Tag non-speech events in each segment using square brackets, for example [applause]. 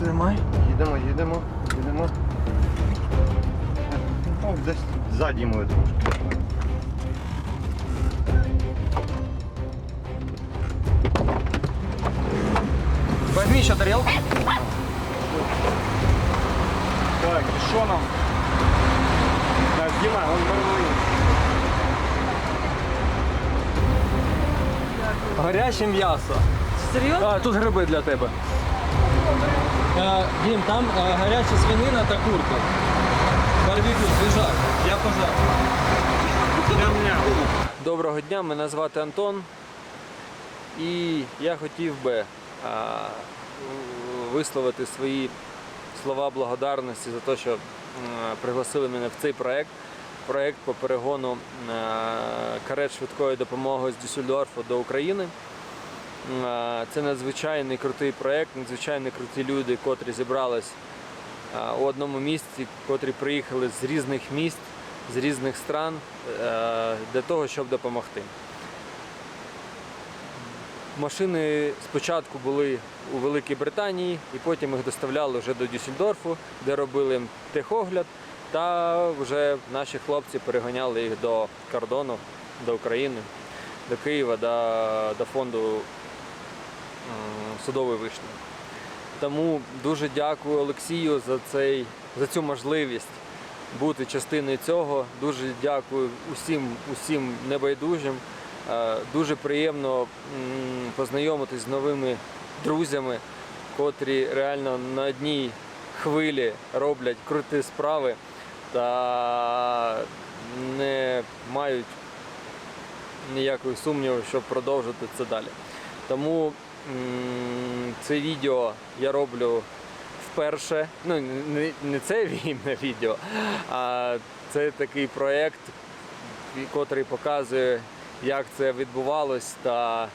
Тримай. Їдемо, їдемо, їдемо. Ну, десь ззаді ми трошки. Возьми еще тарелку. Так, і що нам? Так, Діма, он мировий. Гаряче м'ясо. Серйозно? А, тут гриби для тебе. Е, Дім, там е, гаряча свинина та курка. Барбекю, свіжак. Я пожар. Доброго дня, мене звати Антон. І я хотів би а, висловити свої слова благодарності за те, що пригласили мене в цей проект. Проект по перегону е, карет швидкої допомоги з Дюссельдорфу до України. Це надзвичайний крутий проект, надзвичайно круті люди, котрі зібрались у одному місці, котрі приїхали з різних міст, з різних стран е, для того, щоб допомогти. Машини спочатку були у Великій Британії, і потім їх доставляли вже до Дюссельдорфу, де робили техогляд. Та вже наші хлопці переганяли їх до кордону, до України, до Києва, до, до фонду м, судової вишні. Тому дуже дякую Олексію за, цей, за цю можливість бути частиною цього. Дуже дякую усім, усім небайдужим. Е, Дуже приємно познайомитись з новими друзями, котрі реально на одній хвилі роблять круті справи та не мають ніякої сумніву, щоб продовжити це далі. Тому це відео я роблю вперше. Ну, не, це війне відео, а це такий проєкт, котрий показує, як це відбувалось та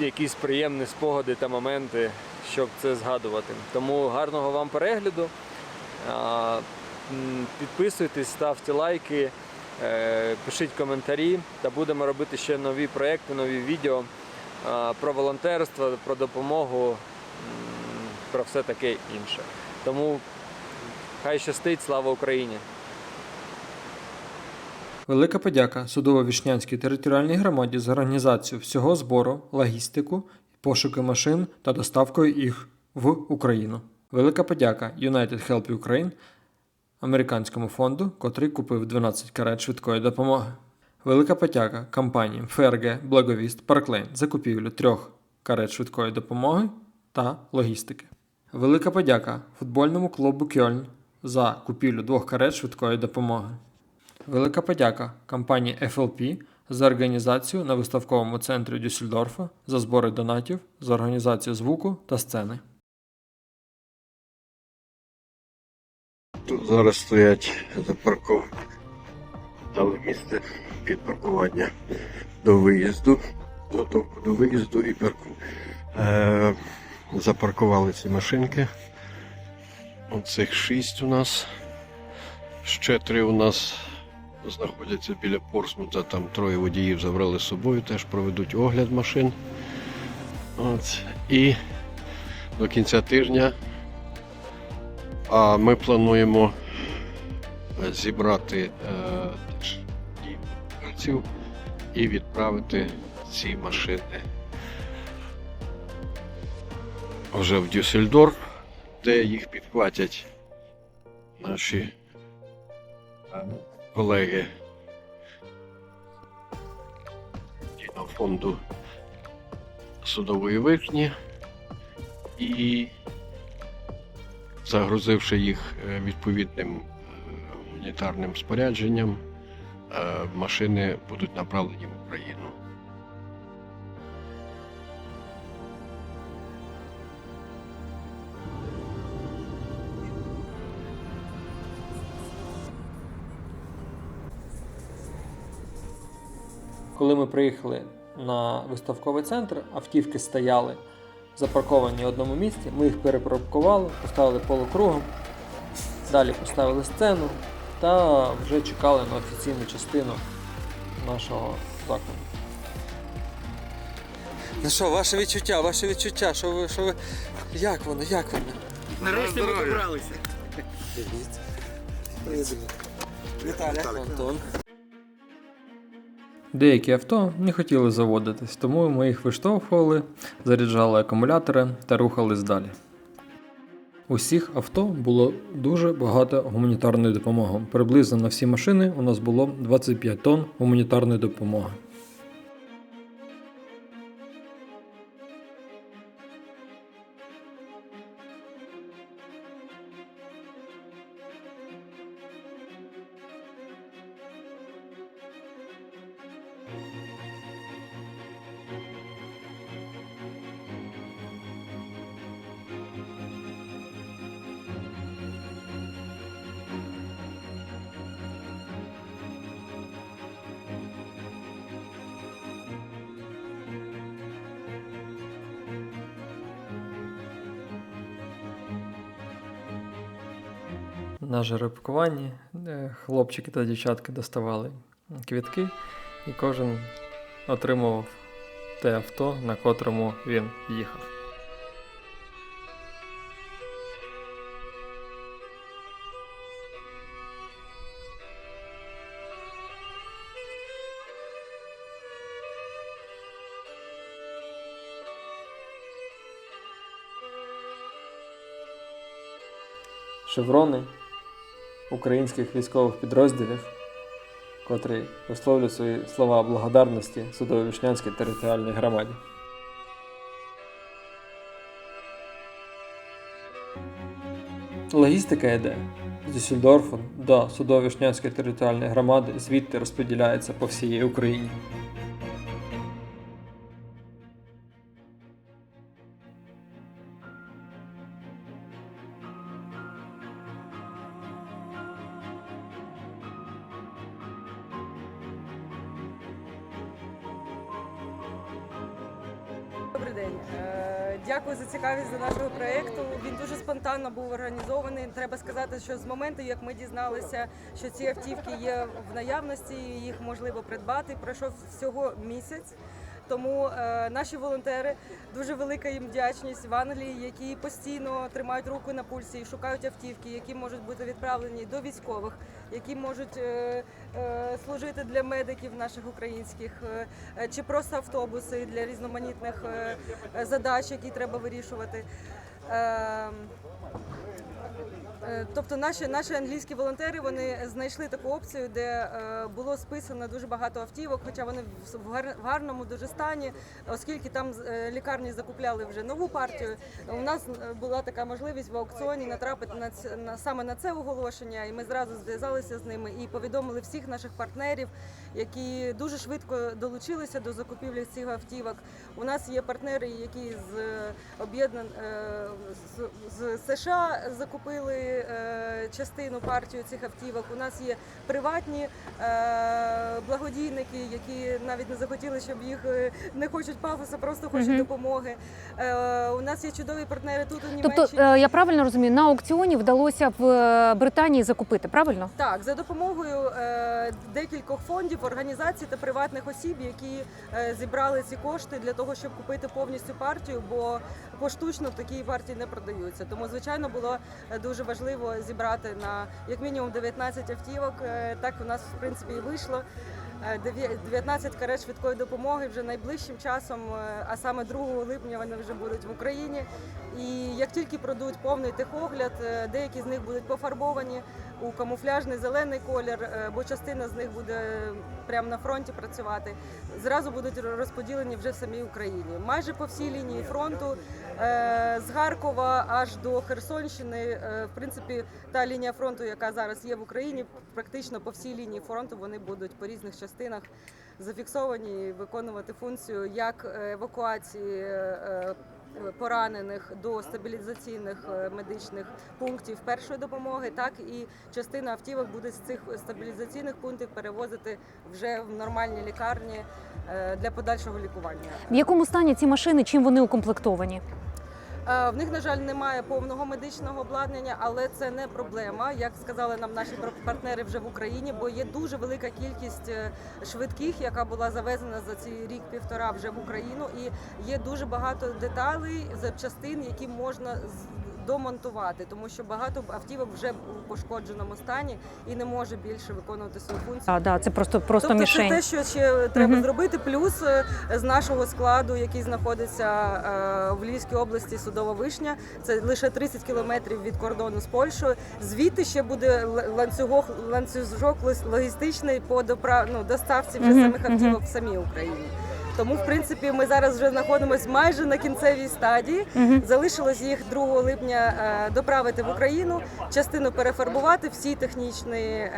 якісь приємні спогади та моменти, щоб це згадувати. Тому гарного вам перегляду. Підписуйтесь, ставте лайки, е, пишіть коментарі та будемо робити ще нові проекти, нові відео про волонтерство, про допомогу, про все таке інше. Тому хай щастить, слава Україні! Велика подяка Судово-Вішнянській територіальній громаді за організацію всього збору, логістику, пошуки машин та доставкою їх в Україну. Велика подяка United Help Ukraine, американському фонду, котрий купив 12 карет швидкої допомоги. Велика подяка компаніям Ферге, Благовіст, Парклейн за купівлю трьох карет швидкої допомоги та логістики. Велика подяка футбольному клубу Кьольн за купівлю двох карет швидкої допомоги. Велика подяка компанії FLP за організацію на виставковому центрі Дюссельдорфа, за збори донатів, за організацію звуку та сцени. Тут зараз стоять запарковані. Дали місце під паркування до виїзду, готовку до виїзду і парку. Е, запаркували ці машинки. Оцих шість у нас. Ще три у нас знаходяться біля Порсмута. Там троє водіїв забрали з собою, теж проведуть огляд машин. От. І до кінця тижня а ми плануємо зібрати е, гравців і відправити ці машини. Вже в Дюссельдорф, де їх підхватять наші колеги фонду судової вишні і загрузивши їх е, відповідним е, гуманітарним спорядженням, машини будуть направлені в Україну. Коли ми приїхали на виставковий центр, автівки стояли запарковані в одному місці. Ми їх перепаркували, поставили полукругом, далі поставили сцену та вже чекали на офіційну частину нашого закладу. Ну що, ваше відчуття, ваше відчуття, що ви, що ви. Як воно, як воно? Нарешті ми добралися. Віталя. Антон. Деякі авто не хотіли заводитись, тому ми їх виштовхували, заряджали акумулятори та рухались далі. У всіх авто було дуже багато гуманітарної допомоги. Приблизно на всі машини у нас було 25 тонн гуманітарної допомоги. На жеребкуванні хлопчики та дівчатки доставали квітки, і кожен отримував те авто, на котрому він їхав. Шеврони українських військових підрозділів, котрі висловлюють свої слова благодарності Судово-Вишнянській територіальній громаді. Логістика йде з Дюссельдорфу до Судово-Вишнянської територіальної громади, звідти розподіляється по всій Україні. Добрий день. Е, Дякую за цікавість до нашого проєкту. Він дуже спонтанно був організований. Треба сказати, що з моменту, як ми дізналися, що ці автівки є в наявності, їх можливо придбати, пройшов всього місяць. Тому е, наші волонтери дуже велика їм вдячність в Англії, які постійно тримають руку на пульсі і шукають автівки, які можуть бути відправлені до військових, які можуть е, е, служити для медиків наших українських, е, е, чи просто автобуси для різноманітних е, е, задач, які треба вирішувати. Е, Тобто наші, наші англійські волонтери вони знайшли таку опцію, де е, було списано дуже багато автівок, хоча вони в гарному дуже стані, оскільки там е, лікарні закупляли вже нову партію. У нас е, була така можливість в аукціоні натрапити на, ц- на саме на це оголошення, і ми зразу зв'язалися з ними і повідомили всіх наших партнерів, які дуже швидко долучилися до закупівлі цих автівок. У нас є партнери, які з е, об'єднан е, з, з США закупили е, частину партію цих автівок. У нас є приватні е, благодійники, які навіть не захотіли, щоб їх е, не хочуть пафоса, просто хочуть Мгм. допомоги. У нас є чудові партнери тут у Німеччині. Тобто, я правильно розумію, на аукціоні вдалося в Британії закупити, правильно? Так, за допомогою декількох фондів, організацій та приватних осіб, які зібрали ці кошти для того, щоб купити повністю партію, бо поштучно такі партії не продаються. Тому, звичайно, було дуже важливо зібрати на як мінімум 19 автівок. Е, так у нас в принципі і вийшло. Е, 19 карет швидкої допомоги вже найближчим часом, е, а саме 2 липня вони вже будуть в Україні. І як тільки пройдуть повний техогляд, е, деякі з них будуть пофарбовані у камуфляжний зелений колір, е, бо частина з них буде прямо на фронті працювати. Зразу будуть розподілені вже в самій Україні. Майже по всій лінії фронту е, з Харкова аж до Херсонщини. е, В принципі, та лінія фронту, яка зараз є в Україні, практично по всій лінії фронту вони будуть по різних частинах зафіксовані виконувати функцію як евакуації. Поранених до стабілізаційних е, медичних пунктів першої допомоги, так і частина автівок буде з цих стабілізаційних пунктів перевозити вже в нормальні лікарні е, для подальшого лікування. В якому стані ці машини, чим вони укомплектовані? Е, В них, на жаль, немає повного медичного обладнання, але це не проблема, як сказали нам наші пар- партнери вже в Україні, бо є дуже велика кількість е, швидких, яка була завезена за цей рік-півтора вже в Україну, і є дуже багато деталей, запчастин, які можна домонтувати, тому що багато автівок вже у пошкодженому стані і не може більше виконувати свою функцію. А, да, це просто просто тобто мішень. це те, що ще треба Мгм. зробити. Плюс е, з нашого складу, який знаходиться е, в Львівській області, судова вишня, це лише 30 кілометрів від кордону з Польщею. Звідти ще буде ланцюгок, ланцюжок логістичний по допра... ну, доставці вже Мгм, самих автівок в самій Україні. Тому, в принципі, ми зараз вже знаходимося майже на кінцевій стадії. Мгм. Залишилось їх 2 липня е, доправити в Україну, частину перефарбувати, всі технічні е,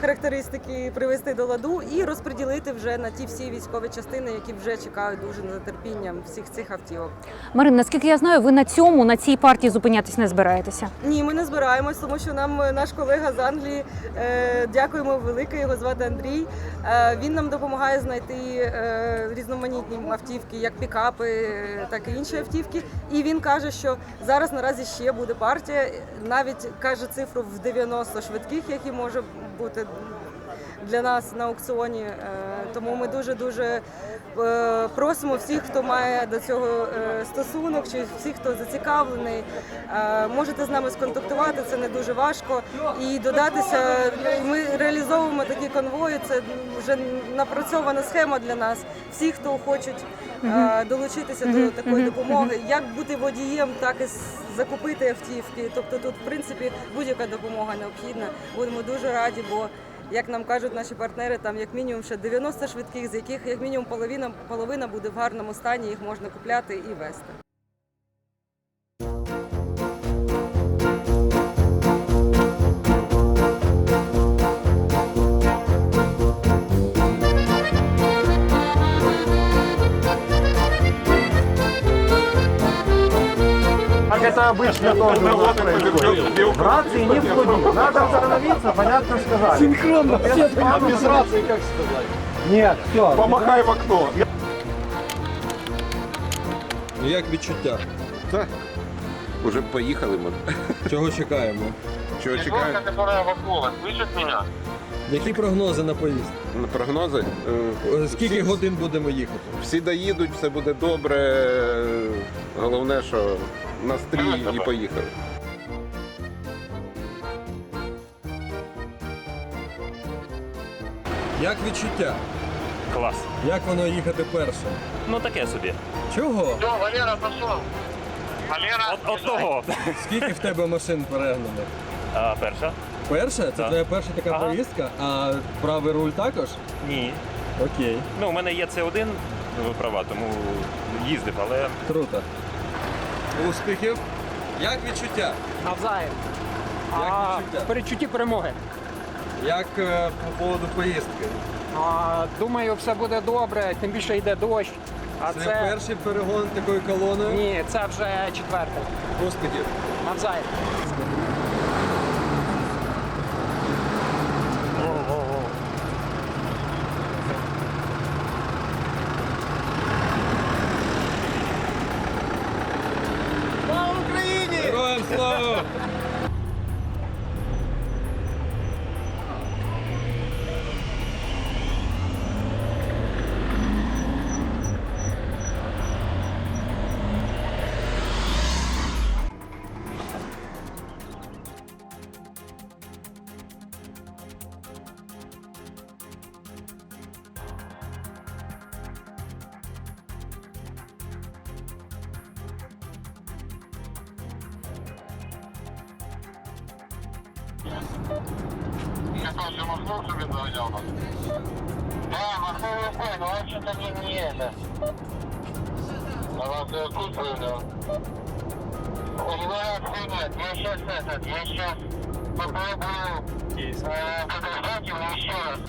характеристики привести до ладу і розподілити вже на ті всі військові частини, які вже чекають дуже нетерпінням всіх цих автівок. Марин, наскільки я знаю, ви на цьому на цій партії зупинятись не збираєтеся. Ні, ми не збираємось, тому що нам е, наш колега з Англії, дякуємо велике, його звати Андрій. Він нам допомагає знайти різноманітні автівки, як пікапи, так і інші автівки. І він каже, що зараз наразі ще буде партія. Навіть каже цифру в 90 швидких, які може бути для нас на аукціоні. Е, Тому ми дуже дуже просимо всіх, хто має до цього е, стосунок, чи всіх, хто зацікавлений, е, можете з нами сконтактувати. Це не дуже важко. І додатися. Ми реалізовуємо такі конвої. Це вже напрацьована схема для нас. Всі, хто хочуть е, долучитися до такої допомоги, як бути водієм, так і закупити автівки. Тобто тут, в принципі, будь-яка допомога необхідна. Будемо дуже раді, бо як нам кажуть наші партнери, там як мінімум ще 90 швидких, з яких як мінімум половина, половина буде в гарному стані, їх можна купляти і вести. Это обычно тоже у нас происходит. В рации не входить. Надо остановиться, понятно сказали. Синхронно. Без, без рации как сказать? Нет, все. Помахай в окно. Ну як відчуття? Уже поїхали ми. Чого чекаємо? Чого чекаємо? Які прогнози на поїзд? На прогнози? Е, Скільки всі- годин будемо їхати? Всі доїдуть, все буде добре. Головне, що настрій і поїхали. Як відчуття? Клас. Як воно їхати першим? Ну таке собі. Чого? От, от того. Скільки в тебе машин перегнано? А, перша? Перша? Це Так. твоя перша така Ага. поїздка, а правий руль також? Ні. Окей, Ну, у мене є це один права, тому їздив, але круто. Успіхів. Як відчуття? Навзаєм. Як А, відчуття? передчутті перемоги. Як е, по поводу поїздки? А, думаю, все буде добре, тим більше йде дощ. А Це, це, перший перегон такою колоною. ні, це вже четвертий. Успіхів. Навзаєм. Героям слава! Я чтобы загонял нас. Да, махнул рукой, но он что-то не, не это. А вас э, тут понял. У него нет, я сейчас этот, я сейчас попробую э, подождать его еще раз.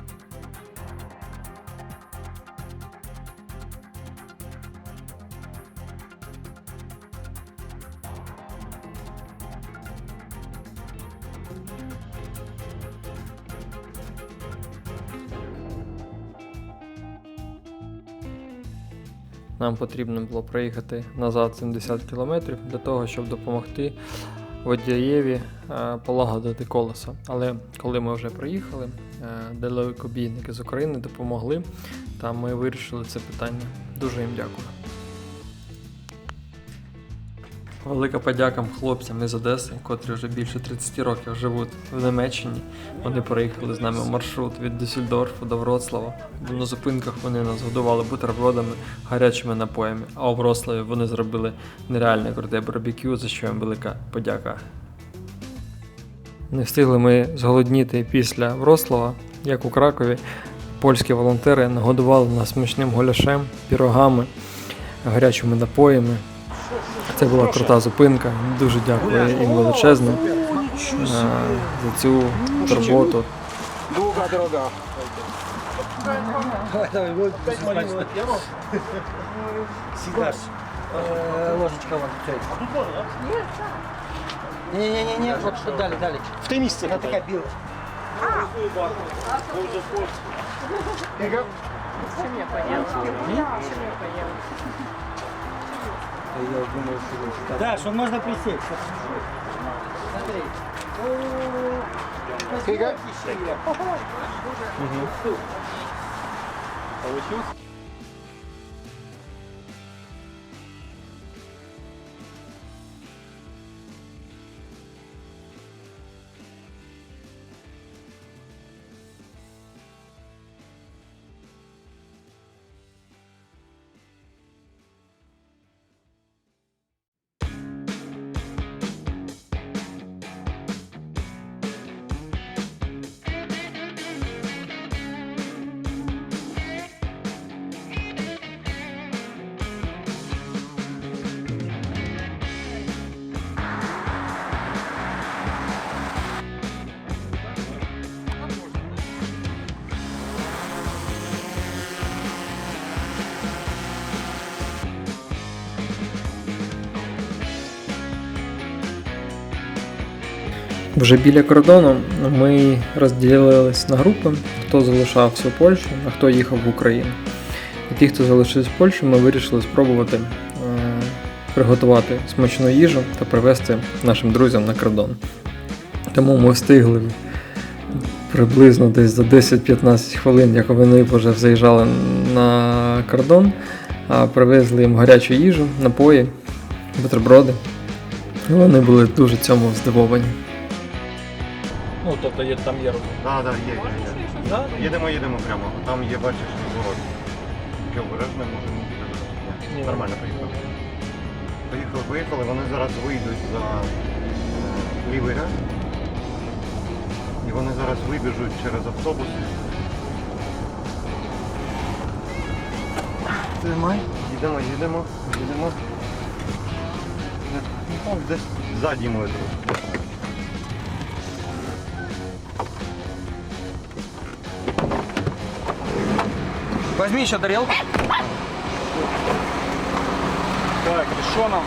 Нам потрібно було проїхати назад 70 кілометрів для того, щоб допомогти водієві е, полагодити колесо. Але коли ми вже приїхали, е, далекобійники з України допомогли, та ми вирішили це питання. Дуже їм дякую. Велика подяка хлопцям із Одеси, котрі вже більше 30 років живуть в Німеччині. Вони проїхали з нами маршрут від Дюссельдорфу до Вроцлава. На зупинках вони нас годували бутербродами, гарячими напоями, а у Вроцлаві вони зробили нереальне круте барбекю, за що їм велика подяка. Не встигли ми зголодніти після Вроцлава, як у Кракові. Польські волонтери нагодували нас смачним голяшем, пірогами, гарячими напоями. Це була крута зупинка. Дуже дякую їм величезно е, за цю турботу. Друга дорога. Ложечка вон. Не-не-не, вот что дали, дали. В те місце. Вона така біла. Да, что можно присесть. Смотри. Скільки? Вже біля кордону ми розділились на групи, хто залишався в Польщі, а хто їхав в Україну. І ті, хто залишився в Польщі, ми вирішили спробувати е, приготувати смачну їжу та привезти нашим друзям на кордон. Тому ми встигли приблизно десь за 10-15 хвилин, як вони вже заїжджали на кордон, а привезли їм гарячу їжу, напої, бутерброди. І вони були дуже цьому здивовані. Ну, тобто є, там є Так, так, є, є, є. Їдемо, їдемо прямо. Там є, бачиш, ворот. Що, обережно, може не буде. Нормально поїхали. Поїхали, поїхали, вони зараз вийдуть за е, лівий ряд. І вони зараз вибіжуть через автобуси. Тримай. Їдемо, їдемо, їдемо. Ну, десь ззаді ми Возьми еще тарелку. Так, и что нам?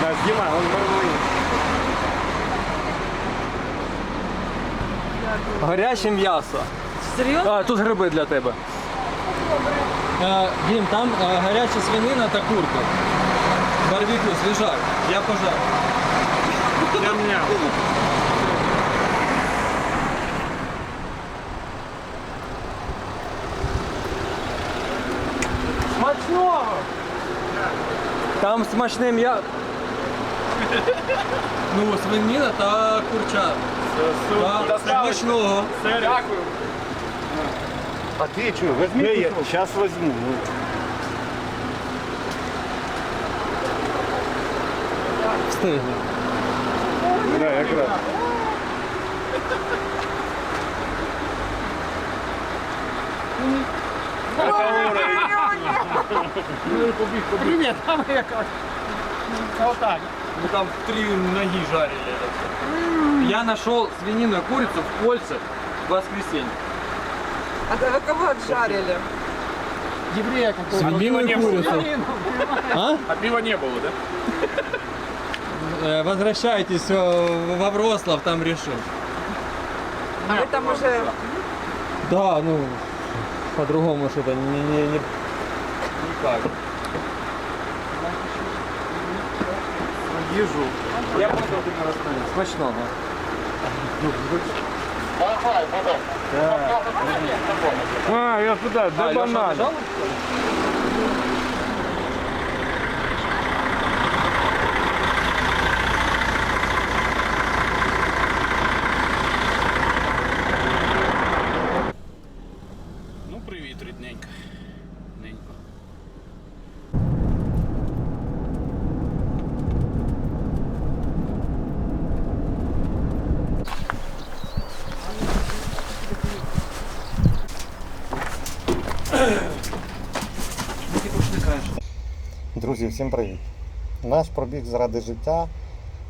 Да, снимай, он Гаряче м'ясо. Серйозно? А, тут гриби для тебе. А, Дім, там а, гаряча свинина та курка. Барбекю, свіжак. Я пожар. Ням-ням. Смачного! Там смачне м'ясо. [laughs] Ну, свинина та курча. Та, смачного. Дякую. А ти що, візьми. Я зараз візьму. Встигли. Да, якраз. Привет, там яка. Вот так. Мы там в три ноги жарили это все. Я нашел свинину и курицу в Польше в воскресенье. А ви кого жарили? Еврея какого-то. Свинину и курицу. А? А пива не было, да? Э, Возвращайтесь э, во Врослав, там решим. А ви там уже Да, ну, по-другому что-то не, не, не Так. Їжу. Я буду тобі розповідати. Смачного. Давай. А, я туда, да банан? Ну, привіт, рідненька. Ненько. Друзі, всім привіт! Наш пробіг заради життя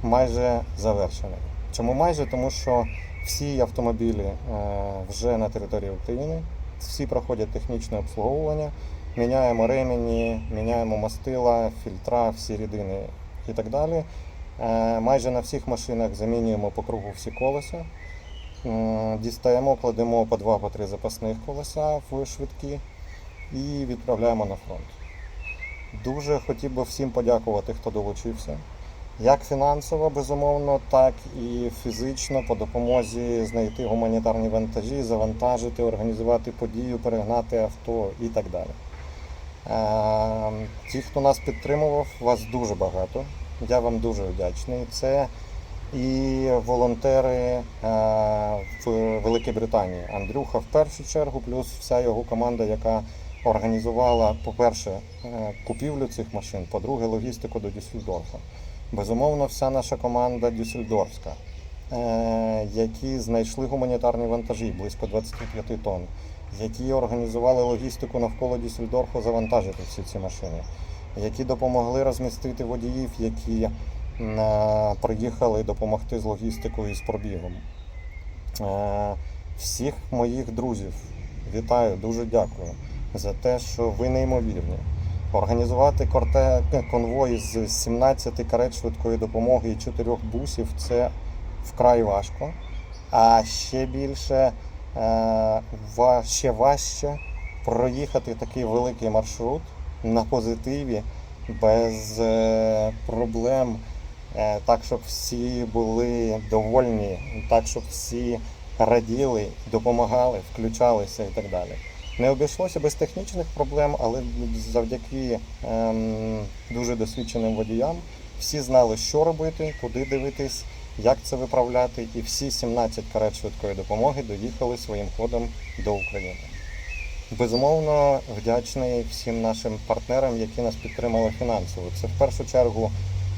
майже завершений. Чому майже? Тому що всі автомобілі е, вже на території України, всі проходять технічне обслуговування, міняємо ремені, міняємо мастила, фільтра, всі рідини і так далі. Е, Майже на всіх машинах замінюємо по кругу всі колеса. Дістаємо, кладемо по два, по три запасних колеса в швидкі і відправляємо на фронт. Дуже хотів би всім подякувати, хто долучився. Як фінансово, безумовно, так і фізично по допомозі знайти гуманітарні вантажі, завантажити, організувати подію, перегнати авто і так далі. Е, Ті, хто нас підтримував, вас дуже багато. Я вам дуже вдячний. Це і волонтери е, в Великій Британії. Андрюха в першу чергу, плюс вся його команда, яка організувала, по-перше, е, купівлю цих машин, по-друге, логістику до Дюссельдорфа. Безумовно, вся наша команда Дюссельдорфська, е, які знайшли гуманітарні вантажі близько 25 тонн, які організували логістику навколо Дюссельдорфу завантажити всі ці машини, які допомогли розмістити водіїв, які е, приїхали допомогти з логістикою і з пробігом. Всіх моїх друзів вітаю, дуже дякую за те, що ви неймовірні. Організувати конвой з 17 карет швидкої допомоги і 4 бусів це вкрай важко. А ще більше е, ще важче проїхати такий великий маршрут на позитиві без е, проблем, е, так, щоб всі були довольні, так, щоб всі раділи, допомагали, включалися і так далі. Не обійшлося без технічних проблем, але завдяки ем, дуже досвідченим водіям всі знали, що робити, куди дивитись, як це виправляти, і всі 17 карет швидкої допомоги доїхали своїм ходом до України. Безумовно, вдячний всім нашим партнерам, які нас підтримали фінансово. Це в першу чергу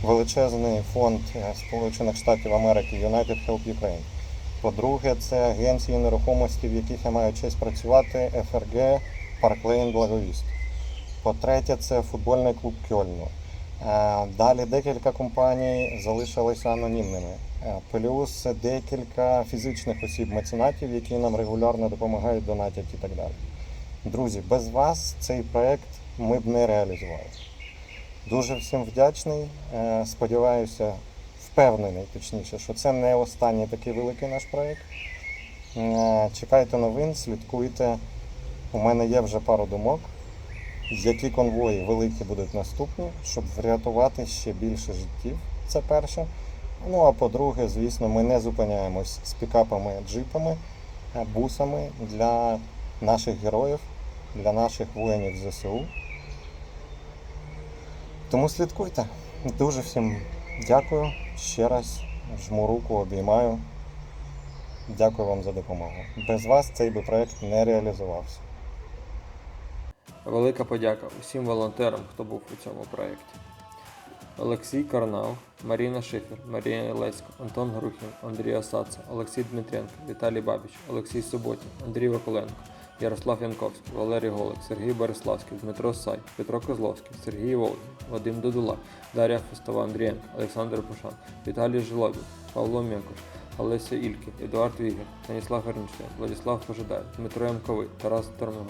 величезний фонд е, Сполучених Штатів Америки United Help Ukraine. По-друге, це агенції нерухомості, в яких я маю честь працювати, ФРГ, Парклейн Благовіст. По-третє, це футбольний клуб Кьольну. Е, Далі декілька компаній залишилися анонімними. Е, Плюс декілька фізичних осіб меценатів, які нам регулярно допомагають, донатять і так далі. Друзі, без вас цей проект ми б не реалізували. Дуже всім вдячний. Е, Сподіваюся, впевнений, точніше, що це не останній такий великий наш проект. Е, Чекайте новин, слідкуйте. У мене є вже пару думок, які конвої великі будуть наступні, щоб врятувати ще більше життів. Це перше. Ну а по-друге, звісно, ми не зупиняємось з пікапами, джипами, е, бусами для наших героїв, для наших воїнів ЗСУ. Тому слідкуйте. Дуже всім дякую. Ще раз жму руку, обіймаю. Дякую вам за допомогу. Без вас цей би проект не реалізувався. Велика подяка усім волонтерам, хто був у цьому проєкті. Олексій Карнав, Маріна Шифер, Марія Лесько, Антон Грухін, Андрій Осадце, Олексій Дмитренко, Віталій Бабіч, Олексій Суботін, Андрій Вакуленко, Ярослав Янковський, Валерій Голик, Сергій Бориславський, Дмитро Сай, Петро Козловський, Сергій Волгін, Вадим Дудула, Дар'я Фестова Андрієнко, Олександр Пушан, Віталій Жилобів, Павло М'якош, Олеся Ільків, Едуард Вігер, Станіслав Гернштейн, Владислав Пожидай, Дмитро Ямковий, Тарас Тернога,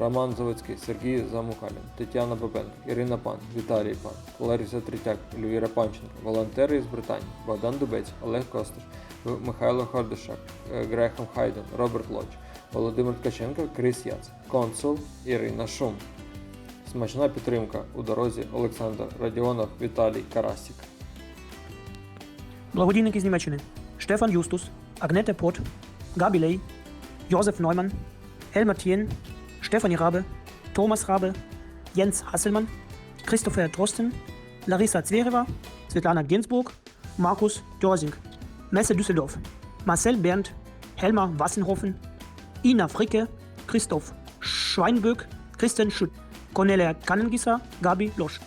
Роман Заводський, Сергій Замукалін, Тетяна Бабенко, Ірина Пан, Віталій Пан, Лариса Третяк, Ельвіра Панченко, волонтери із Британії, Богдан Дубець, Олег Косташ, В- Михайло Хордишак, е, Грехам Хайден, Роберт Лоч, Володимир Ткаченко, Крис Яц, консул Ірина Шум. Смачна підтримка у дорозі Олександр Радіонов, Віталій Карасік. Благодійники з Німеччини. Стефан Юстус, Agnete Pot, Gabi Ley, Josef Neumann, Helmer Thien, Stefanie Rabe, Thomas Rabe, Jens Hasselmann, Christopher Drosten, Larissa Zverewa, Svetlana Gensburg, Markus Dorsing, Messe Düsseldorf, Marcel Berndt, Helmar Wassenhofen, Ina Fricke, Christoph Schweinböck, Krystian Schütt, Cornelia Kannengisa, Gabi Losz.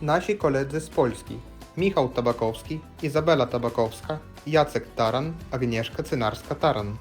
Nasi koledzy z Polski Michał Tabakowski, Izabela Tabakowska, Jacek Taran, Agnieszka Cynarska-Taran.